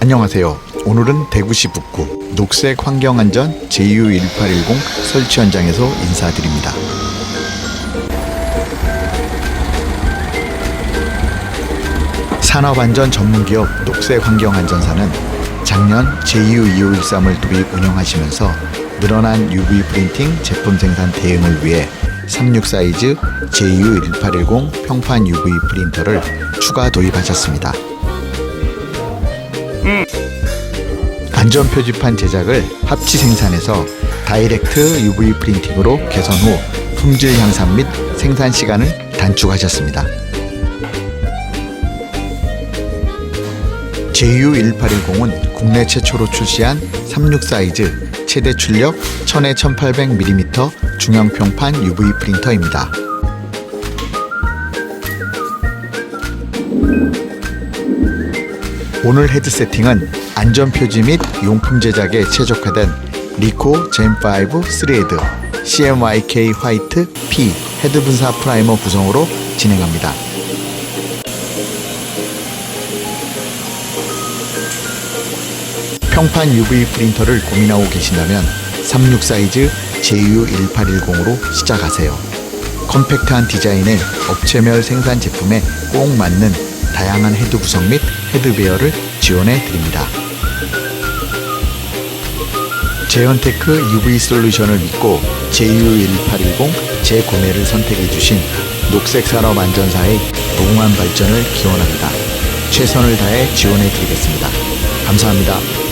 안녕하세요. 오늘은 대구시 북구 녹색 환경안전 JU1810 설치 현장에서 인사드립니다. 산업안전 전문기업 녹색환경안전사는 작년 JU2513을 도입 운영하시면서 늘어난 UV 프린팅 제품 생산 대응을 위해 36 사이즈 JU1810 평판 UV 프린터를 추가 도입하셨습니다. 안전 표지판 제작을 합치 생산해서 다이렉트 UV 프린팅으로 개선 후 품질 향상 및 생산 시간을 단축하셨습니다. JU1810은 국내 최초로 출시한 36 사이즈 최대 출력 1000에 1800mm 중형 평판 UV 프린터입니다. 오늘 헤드 세팅은 안전 표지 및 용품 제작에 최적화된 리코 젠5 3헤드 CMYK 화이트 P 헤드 분사 프라이머 구성으로 진행합니다. 평판 UV 프린터를 고민하고 계신다면 36 사이즈 JU1810으로 시작하세요. 컴팩트한 디자인에 업체별 생산 제품에 꼭 맞는 다양한 헤드 구성 및 헤드 베어를 지원해 드립니다. 제언테크 UV 솔루션을 믿고 JU1810 재구매를 선택해 주신 녹색 산업 안전사의 무궁한 발전을 기원합니다. 최선을 다해 지원해 드리겠습니다. 감사합니다.